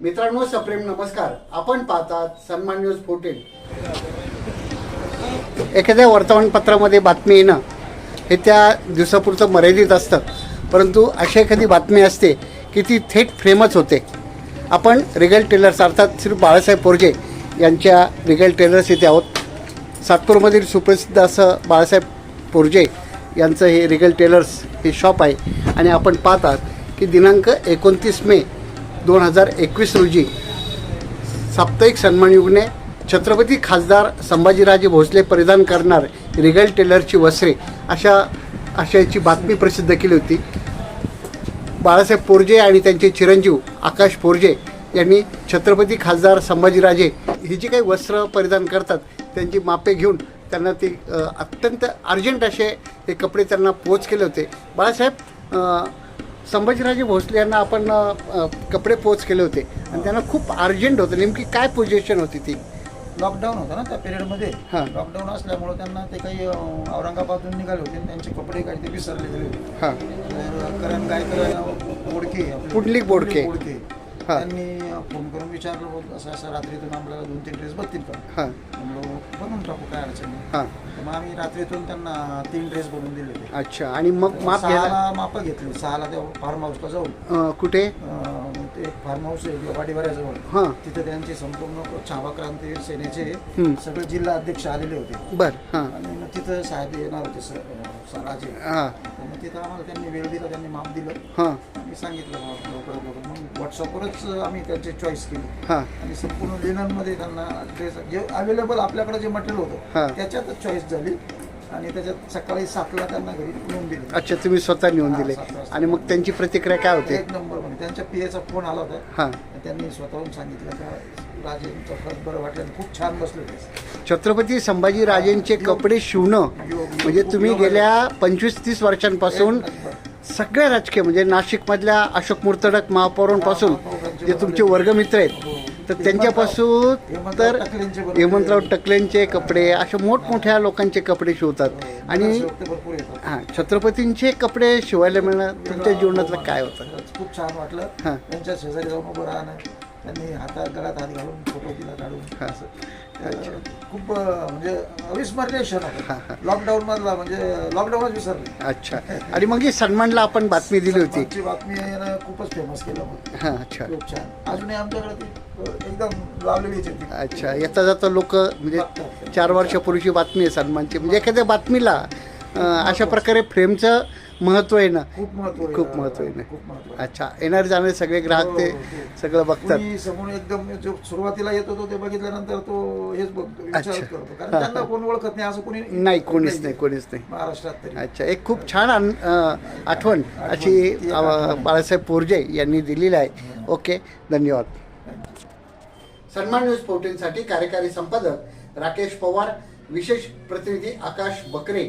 मित्रांनो सप्रेम नमस्कार. आपण पाहतात सन्मान न्यूज फोर्टीन एखाद्या वर्तमानपत्रामध्ये बातमी येणं हे त्या दिवसापुरतं मर्यादित असतं. परंतु अशी एखादी बातमी असते की ती थेट फ्रेमच होते. आपण रिगल टेलर्स अर्थात श्री बाळासाहेब पोरजे यांच्या रिगल टेलर्स इथे आहोत. सातपूरमधील सुप्रसिद्ध असं बाळासाहेब पोरजे यांचं हे रिगल टेलर्स हे शॉप आहे. आणि आपण पाहतात की दिनांक एकोणतीस मे दोन हजार एकवीस रोजी साप्ताहिक सन्मान युगने छत्रपती खासदार संभाजीराजे भोसले परिधान करणार रिगल टेलरची वस्त्रे अशा आशयाची बातमी प्रसिद्ध केली होती. बाळासाहेब पोरजे आणि त्यांचे चिरंजीव आकाश पोरजे यांनी छत्रपती खासदार संभाजीराजे ही जी काही वस्त्र परिधान करतात त्यांची मापे घेऊन त्यांना ते अत्यंत अर्जंट असे हे कपडे त्यांना पोच केले होते. बाळासाहेब संभाजीराजे भोसले यांना आपण कपडे पोच केले होते. आणि त्यांना खूप अर्जंट होतं. नेमकी काय पोझिशन होती ती? लॉकडाऊन होता ना त्या पिरियडमध्ये हां. लॉकडाऊन असल्यामुळे त्यांना ते काही अं, औरंगाबादहून निघाले होते. त्यांचे कपडे काही ते विसरले गेले होते. हां. करण गायकर बोडके आपले पुंडलिक बोडके. हां. त्यांनी फोन करून विचारलं होतं असं असं रात्रीतून आपल्याला दोन तीन ड्रेस बघतील का? हां. म्हणलो बनवून टाकू काय अडचण नाही. हां. मग आम्ही रात्रीतून त्यांना तीन ड्रेस बनवून दिले होते अच्छा आणि मग माप सहाला मापं घेतली सहाला त्या फार्म हाऊसला जाऊन. अ, कुठे? ते एक फार्म हाऊस आहे वाडीवाऱ्याजवळ हां. तिथे त्यांचे संपूर्ण छावा क्रांती सेनेचे. सगळे जिल्हा अध्यक्ष आलेले होते. बर हां. आणि मग तिथं साहेब येणार होते सर राजे हां. मग तिथं आम्हाला त्यांनी वेळ दिला त्यांनी माप दिलं. हां. मी सांगितलं मग लवकरात लवकर. मग व्हॉट्सअपवरच आम्ही त्यांची चॉईस केली. हां. आणि संपूर्ण लिननमध्ये त्यांना ड्रेस जे अवेलेबल आपल्याकडे जे मटेरियल. होतं त्याच्यातच चॉईस झाली. आणि त्याच्यात सकाळी सातला त्यांना घरी नेऊन दिली. अच्छा तुम्ही स्वतः नेऊन दिले. आणि मग त्यांची प्रतिक्रिया काय होते? एक नंबर त्यांच्या पीएचा फोन आला होता. हां. त्यांनी स्वतःहून सांगितलं का राजेंचं खरंच बरं वाटलं आणि खूप छान बसले ते. छत्रपती संभाजी राजेंचे कपडे शिवणं म्हणजे तुम्ही गेल्या पंचवीस तीस वर्षांपासून सगळ्या राजकीय म्हणजे नाशिकमधल्या अशोक मुर्तडक महापौरांपासून जे तुमचे वर्गमित्र आहेत तर त्यांच्यापासून तर हेमंतराव टकलेंचे कपडे अशा मोठमोठ्या लोकांचे कपडे शिवतात. आणि हां छत्रपतींचे कपडे शिवायला मिळणं तुमच्या जीवनातलं काय होतं? खूप छान वाटलं. हां. त्यांच्या शेजारी जाऊन उभं राहणं. त्यांनी हातात गळ्यात हात घालून फोटो दिला काढून. असं. खूप म्हणजे अविस्मरणीय क्षण होता लॉकडाऊन मधला म्हणजे लॉकडाऊनच विसरले. अच्छा. आणि मग ही सन्मानला आपण बातमी दिली होती. आमची बातमी यानं खूपच फेमस केलं मग हां अच्छा. खूप छान. अजूनही आमच्याकडे ती एकदम ती. अच्छा. येता जाता लोक म्हणजे चार वर्षापूर्वीची बातमी आहे सन्मानची. म्हणजे एखाद्या बातमीला अशा प्रकारे फ्रेमचं महत्त्व आहे ना? खूप महत्त्व आहे. खूप महत्त्व आहे ना? खूप महत्त्व आहे. अच्छा येणारे जाणारे सगळे ग्राहक ते हो, हो. सगळं बघतात. कोणी समोर एकदम जो सुरुवातीला येत होतो ते बघितल्यानंतर तो हेच बघतो विचारच अच्छा. करतो. कारण त्यांना कोण ओळखत नाही असं कोणी नाही कोणीच नाही. कोणीच नाही. महाराष्ट्रात तरी. अच्छा एक खूप छान अं, आठवण अशी अं. बाळासाहेब पोरजे यांनी दिलेली आहे. ओके धन्यवाद. सन्मान न्यूज फोर्टीनसाठी कार्यकारी संपादक राकेश पवार विशेष प्रतिनिधी आकाश बकरे